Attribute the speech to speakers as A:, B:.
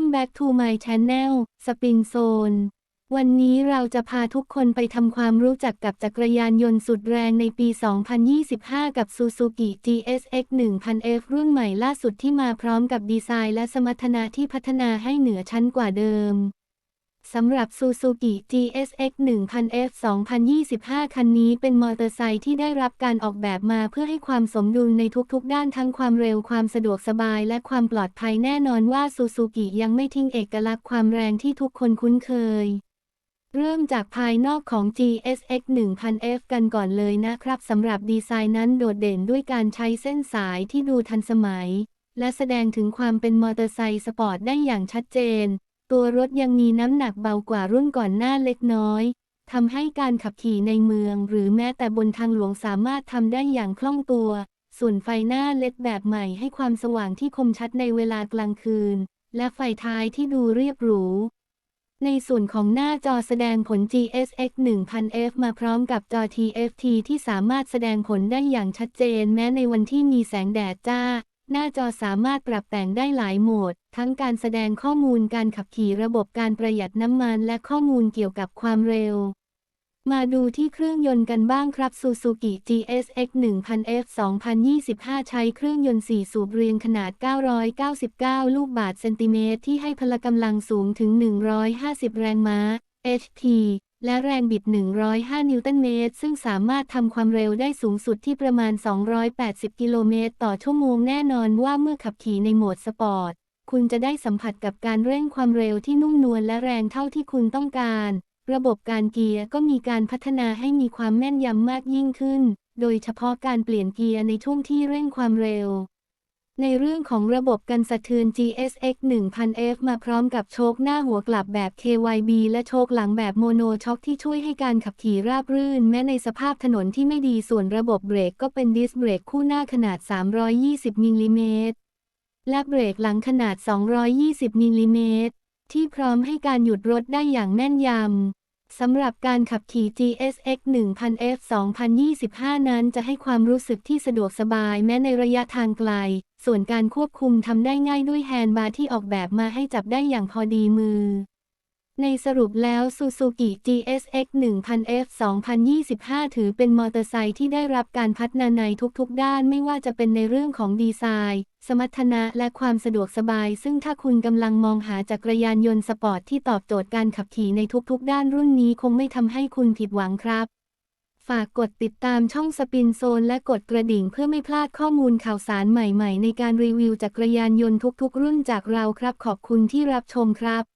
A: back to my channel สปินโซนวันนี้เราจะพาทุกคนไปทำความรู้จักกับจักรยานยนต์สุดแรงในปี 2025 กับ Suzuki GSX 1000F รุ่นใหม่ล่าสุดที่มาพร้อมกับดีไซน์และสมรรถนะที่พัฒนาให้เหนือชั้นกว่าเดิม สำหรับ Suzuki GSX 1000F 2025 คันนี้เป็นมอเตอร์ไซค์ที่ได้รับการออกแบบมาเพื่อให้ความสมดุลในทุกๆ ด้านทั้งความเร็วความสะดวกสบายและความปลอดภัยแน่นอนว่า Suzuki ยังไม่ทิ้งเอกลักษณ์ความแรงที่ทุกคนคุ้นเคย เริ่มจากภายนอกของ GSX 1000F กันก่อนเลยนะครับสำหรับดีไซน์นั้นโดดเด่นด้วยการใช้เส้นสายที่ดูทันสมัย และแสดงถึงความเป็นมอเตอร์ไซค์สปอร์ตได้อย่างชัดเจน ตัวรถยังมีน้ำหนักเบากว่ารุ่นก่อนหน้าเล็กน้อยทำให้การขับขี่ในเมือง หรือแม้แต่บนทางหลวงสามารถทำได้อย่างคล่องตัว ส่วนไฟหน้าเล็ดแบบใหม่ให้ความสว่างที่คมชัดในเวลากลางคืน และไฟท้ายที่ดูเรียบหรู ในส่วนของหน้าจอแสดงผล GSX 1000F มาพร้อมกับจอ TFT ที่สามารถแสดงผลได้อย่างชัดเจน แม้ในวันที่มีแสงแดดจ้า หน้าจอสามารถปรับแต่งได้หลายโหมด ทั้งการแสดงข้อมูลการขับขี่ระบบการประหยัดน้ำมันและข้อมูลเกี่ยวกับความเร็ว มาดูที่เครื่องยนต์กันบ้างครับ Suzuki GSX 1000F 2025 ใช้เครื่องยนต์ 4 สูบเรียงขนาด 999 ลูกบาศก์เซนติเมตรที่ให้พละกำลังสูงถึง 150 แรงม้า HT และแรงบิด 105 นิวตันเมตร ซึ่งสามารถทำความเร็วได้สูงสุดที่ประมาณ 280 กิโลเมตรต่อชั่วโมงแน่นอนว่าเมื่อขับขี่ในโหมดสปอร์ต คุณจะได้สัมผัสกับการเร่งความเร็วที่นุ่มนวลและแรงเท่าที่คุณต้องการ ระบบการเกียร์ก็มีการพัฒนาให้มีความแม่นยำมากยิ่งขึ้น โดยเฉพาะการเปลี่ยนเกียร์ในช่วงที่เร่งความเร็ว ในเรื่องของระบบกันสะเทือน GSX 1000F มาพร้อมกับโชคหน้าหัวกลับแบบ KYB และโชคหลังแบบโมโนช็อคที่ช่วยให้การขับขี่ราบรื่น แม้ในสภาพถนนที่ไม่ดีส่วนระบบเบรกก็เป็นดิสเบรกคู่หน้าขนาด 320มิลลิเมตรและเบรกหลังขนาด 220มิลลิเมตรที่พร้อมให้การหยุดรถได้อย่างแม่นยำสำหรับการขับขี่ GSX 1000F 2025 นั้นจะให้ความรู้สึกที่สะดวกสบายแม้ในระยะทางไกล ส่วนการควบคุมทำได้ง่ายด้วยแฮนด์บาร์ที่ออกแบบมาให้จับได้อย่างพอดีมือ ในสรุปแล้ว Suzuki GSX 1000F 2025 ถือเป็นมอเตอร์ไซค์ที่ได้รับการพัฒนาในทุกๆ ด้านไม่ว่าจะเป็นในเรื่องของดีไซน์ สมรรถนะและความสะดวกสบาย ซึ่งถ้าคุณกำลังมองหาจักรยานยนต์สปอร์ตที่ตอบโจทย์การขับขี่ในทุกๆ ด้านรุ่นนี้คงไม่ทำให้คุณผิดหวังครับ ฝากกดติดตามช่องสปินโซนและกดกระดิ่งเพื่อไม่พลาดข้อมูลข่าวสารใหม่ๆ ในการรีวิวจักรยานยนต์ทุกๆ รุ่นจากเราครับ ขอบคุณที่รับชมครับ